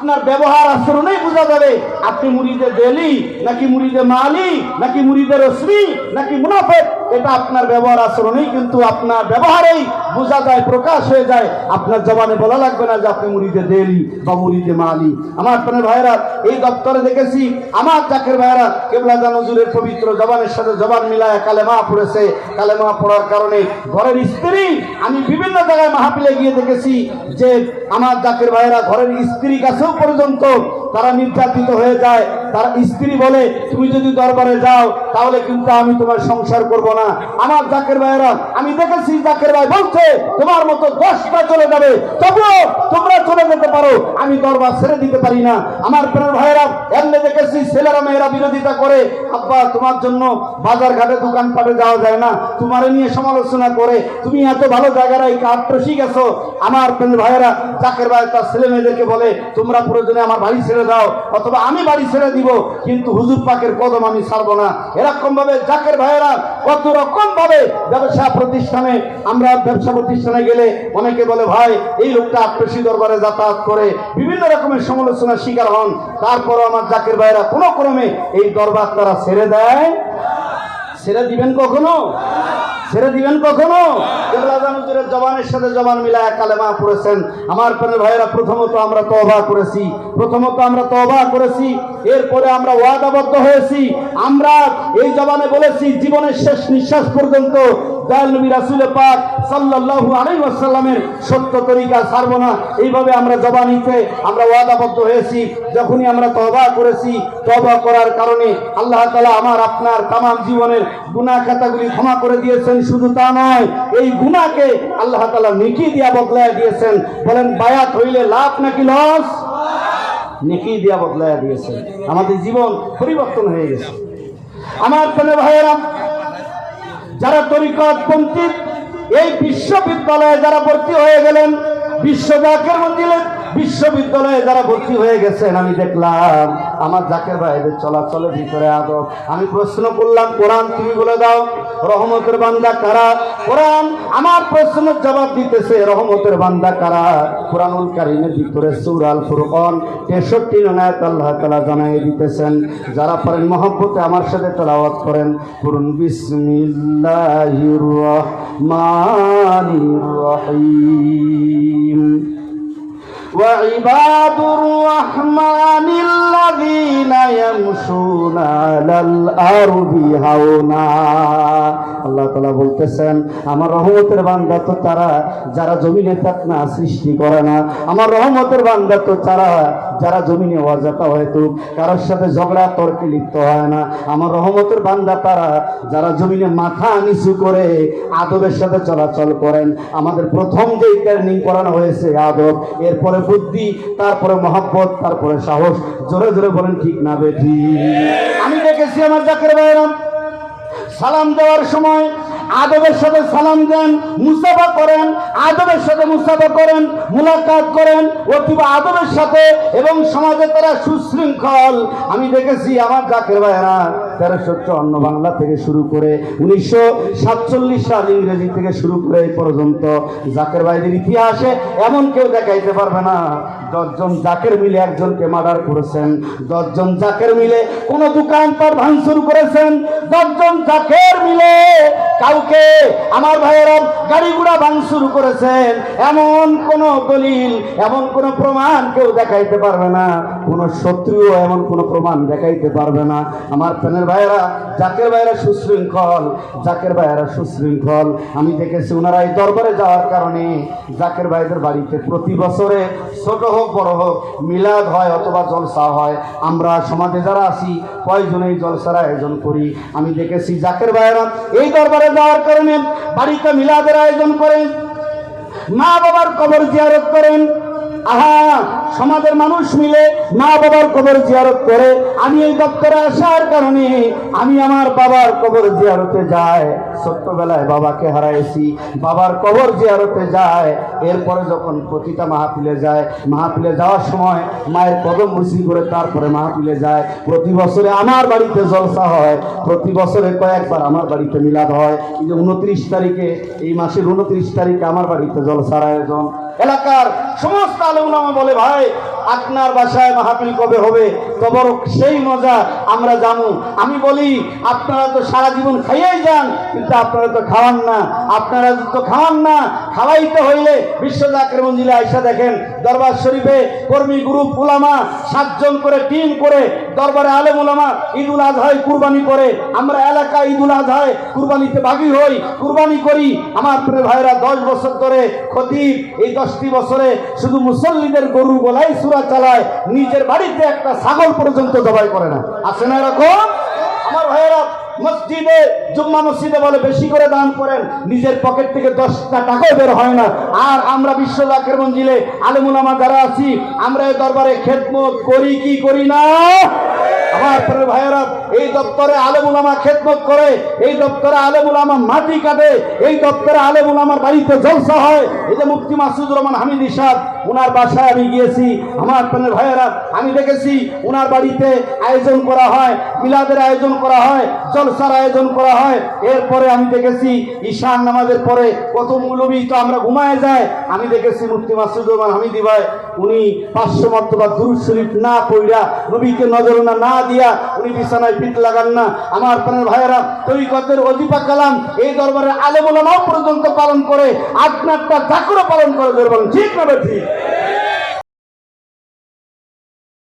আপনার ব্যবহার আচরণেই বোঝা যাবে, আপনি মুড়িদে দেলি নাকি মুড়িদে মালি, নাকি মুড়িদে রশ্মি, নাকি মুনাফেক, এটা আপনার ব্যবহার আচরণেই কিন্তু আপনার ব্যবহারেই বোঝা যায়, প্রকাশ হয়ে যায়। আপনার জবানে বলা লাগবে না যে আপনি মুড়িদে দেলি বা মুড়িদে মালি। আমার আপনার ভাইরা এই দপ্তরে দেখেছি, আমার চাকের ভাইরা কেবলা জানজুরের পবিত্র জবানের সাথে জবান মিলায় কালেমা পড়েছে। কালেমা পড়ার কারণে ঘরের স্ত্রী, আমি বিভিন্ন জায়গায় মাহফিলে গিয়ে দেখেছি যে আমার জাকের ভাইরা ঘরের স্ত্রী কাছেও পর্যন্ত তারা নির্যাতিত হয়ে যায়, তার স্ত্রী বলে, তুমি যদি দরবারে যাও, তাহলে কিন্তু আমি তোমার সংসার করব না। আমার জাকের ভাইরা আমি দেখেছি জাকের ভাই বলছে, তোমার মতো দশটা চলে যাবে। তবুও তোমরা চলে যেতে পারো, আমি দরবার ছেড়ে দিতে পারি না। আমার প্রাণ ভাইরা এমনি দেখেছি ছেলেরা মেয়েরা বিরোধিতা করে, আব্বা, তোমার জন্য বাজার ঘাটে দোকান পাটে যাওয়া যায় না। তোমার নিয়ে সমালোচনা করে, তুমি এত ভালো জায়গায় আত্মসী গেছো আমার প্রাণ ভাইয়েরা, জাকের ভাই তার ছেলে মেয়েদেরকে বলে, তোমরা প্রয়োজনে আমার বাড়ি ছেড়ে দাও, অথবা আমি বাড়ি ছেড়ে দিব, কিন্তু হুজুর পাকের কদম আমি ছাড়বো না। এরকম ভাবে জাকের ভাইয়েরা কত রকম ভাবে ব্যবসা প্রতিষ্ঠানে, আমরা ব্যবসা প্রতিষ্ঠানে গেলে অনেকে বলে, ভাই, এই লোকটা আত্মসী দরবারে যাতায়াত করে, বিভিন্ন রকমের সমালোচনার শিকার হন। তারপরও আমার জাকের ভাইয়েরা কোনো ক্রমে এই দরবার তারা ছেড়ে দেয়? ছেড়ে দিবেন কখনো? ছেড়ে দিবেন কখনো? জবানের সাথে জবান মিলায় কালেমা পড়েছেন। আমার প্রাণের ভাইয়েরা, প্রথমত আমরা তবা করেছি। প্রথমত আমরা তবা করেছি। এরপরে আমরা ওয়াদাবদ্ধ হয়েছি। আমরা এই জবানে বলেছি, জীবনের শেষ নিঃশ্বাস পর্যন্ত আমরা করেছি আল্লাহ তাআলা আমার, আপনার জীবনের ক্ষমা করে দিয়েছেন। শুধু তা নয়, এই গুনাহকে আল্লাহ তাআলা নেকি দিয়া বদলায় দিয়েছেন। বলেন, বায়াত হইলে লাভ নাকি লস? নেকি দিয়া বদলায় দিয়েছেন। আমাদের জীবন পরিবর্তন হয়ে গেছে। আমার প্রাণের ভাইয়েরা যারা তরিকত পন্থী, এই বিশ্ববিদ্যালয়ে যারা ভর্তি হয়ে গেলেন বিশ্ব জাকের মন্দিরে বিশ্ববিদ্যালয়ে যারা ভর্তি হয়ে গেছেন, আমি দেখলাম আমার জাকের ভাইদের চলাচলের ভিতরে আদব। আমি প্রশ্ন করলাম, কোরআন তুমি বলে দাও, রহমতের বান্দা কারা? কোরআন আমার প্রশ্নের জবাব দিতেছে, রহমতের বান্দা কারা? কোরআনুল কারিমের ভিতরে সূরা আল ফুরকান 63 নায়াত আল্লাহ তালা জানাই দিতেছেন। যারা পারেন মহব্বতে আমার সাথে তেলাওয়াত করেন করুন বিসমিল্লাহির রহমানির রহিম। وعباد الرحمن الذين يمشون على الأرض هونا আল্লাহ তালা বলতেছেন আমার রহমতের বান্দা তো তারা যারা জমিনে না সৃষ্টি করে না আমার রহমতের বান্দা তো তারা যারা জমিনে অজাতা হয়তো কারোর সাথে ঝগড়া, তর্কে লিপ্ত হয় না। আমার রহমতের বান্দা তারা, যারা জমিনে মাথা নিচু করে আদবের সাথে চলাচল করেন। আমাদের প্রথম যে ট্রেনিং করানো হয়েছে আদব, এরপরে বুদ্ধি, তারপরে মহাব্বত, তারপরে সাহস। জোরে জোরে বলেন, ঠিক না বেঠি? আমি দেখেছি আমার জাকের ভাইরাম সালাম দেওয়ার সময় আদবের সাথে সালাম দেন, মুসাফা করেন, আদবের সাথে মুসাফা করেন, মুলাকাত করেন অথবা আদবের সাথে এবং সমাজে তারা সুশৃঙ্খল। আমি দেখেছি আমার জাকের ভাইয়েরা তেরোশো চুয়ান্ন বাংলা থেকে শুরু করে উনিশশো সাতচল্লিশ সাল ইংরেজি থেকে শুরু করে এই পর্যন্ত জাকের ভাইদের ইতিহাসে এমন কেউ দেখাইতে পারবে না। দশজন জাকের মিলে একজনকে মার্ডার করেছেন, দশজন জাকের মিলে কোন দোকান তার ভাঙচুর করেছেন, দশজন জাকের মিলে কাউকে আমার ভাইয়েরা গাড়ি ঘোড়া শুরু করেছেন, এমন কোন দলিল, এমন কোন প্রমাণ কেউ দেখাইতে পারবে না। কোন শত্রুও এমন কোনো প্রমাণ দেখাইতে পারবে না। আমার প্যানের ভাইয়েরা, জাকের ভাইয়েরা সুশৃঙ্খল, জাকের ভাইয়েরা সুশৃঙ্খল। আমি দেখেছি ওনারা এই দরবারে যাওয়ার কারণে জাকের ভাইদের বাড়িতে প্রতি বছরে ছোট হোক, বড় হোক, মিলাদ হয় অথবা জলসা হয়। আমরা সমাজে যারা আছি কয়জন এই জলসার আয়োজন করি। আমি দেখেছি জাকের ভাইয়েরা এই দরবারে যাওয়ার কারণে বাড়িতে মিলাদের আয়োজন করেন মা বাবার কবর জিয়ারত করেন আহা সমাজের মানুষ মিলে মা বাবার কবর জিয়ারত করে। আমি এই দপ্তরে আসার কারণে আমি আমার বাবার কবর জিয়ারতে যাই। ছোট্টবেলায় বাবাকে হারাইছি। বাবার কবর জিয়ারতে যায় এরপরে যখন প্রতিটা মাহফিলে যায়, মাহফিলে যাওয়ার সময় মায়ের কদম মুসি করে তারপরে মাহফিলে যায়। প্রতি বছরে আমার বাড়িতে জলসা হয়। প্রতি বছরে কয়েকবার আমার বাড়িতে মিলাদ হয়। যে উনত্রিশ তারিখে, এই মাসের উনত্রিশ তারিখে আমার বাড়িতে জলসার আয়োজন। এলাকার সমস্ত আলমনামা বলে, ভাই, আপনার বাসায় মাহাপিল কবে হবে? তবর সেই মজা আমরা জানু। আমি বলি, আপনারা তো সারা জীবন খাইয়েই যান, কিন্তু আপনারা তো খাওয়ান না। আপনারা তো খাওয়ান না। খাওয়াইতে হইলে বিশ্ব জাকের মঞ্জিলে আইসা দেখেন দরবার শরীফে কর্মী গ্রুপ উলামা সাতজন করে টিম করে দরবারে আলেম উলামা ঈদুল আজহায় কুরবানি করে। আমরা এলাকা ঈদুল আজহায় কুরবানিতে ভাগি হই, কুরবানি করি। আমার প্রিয় ভাইরা দশ বছর ধরে খতিব, এই দশটি বছরে শুধু মুসল্লিদের গরু গলাই সুরা চালায়, নিজের বাড়িতে একটা ছাগল পর্যন্ত জবাই করে না। আছে না এরকম? আমার ভাইয়েরা মসজিদে জুম্মা মসজিদে বলে বেশি করে দান করেন, নিজের পকেট থেকে দশটা টাকাও বের হয় না। আর আমরা বিশ্ব জাকের মঞ্জিলে আলমুলামা যারা আছি, আমরা এই দরবারে খেদমত করি কি করি না? আমার পরে ভাইয়েরা এই দপ্তরে আলেমুলামা খেদমত করে, এই দপ্তরে আলেমুলামা মাটি কাটে, এই দপ্তরে আলেমুলামার বাড়িতে জলসা হয়। এই যে মুফতি মাসুদুর রহমান হামিদ ইসাদ ওনার বাসায় আমি গিয়েছি, আমার প্রাণের ভাইয়েরা, আমি দেখেছি ওনার বাড়িতে আয়োজন করা হয়, মিলাদের আয়োজন করা হয়, জলসার আয়োজন করা হয়। এরপরে আমি দেখেছি, ঈশান নামাজের পরে কত মৌলবী তো আমরা ঘুমায় যায়। আমি দেখেছি মুফতি মাসুদুর রহমান হামিদি ভাই, উনি পাঁচশো মর্তবা দুরুদ শরীফ না পড়িয়া নবীকে নজরনা না দিয়া উনি বিছানায় পিঠ লাগান না। আমার প্রাণের ভাইয়েরা তৈকতের অধিপা কালাম এই দরবারে আলেমুলামাও পর্যন্ত পালন করে আপনারটা ঠাকুরও পালন করে বলেন ঠিক না ঠিক?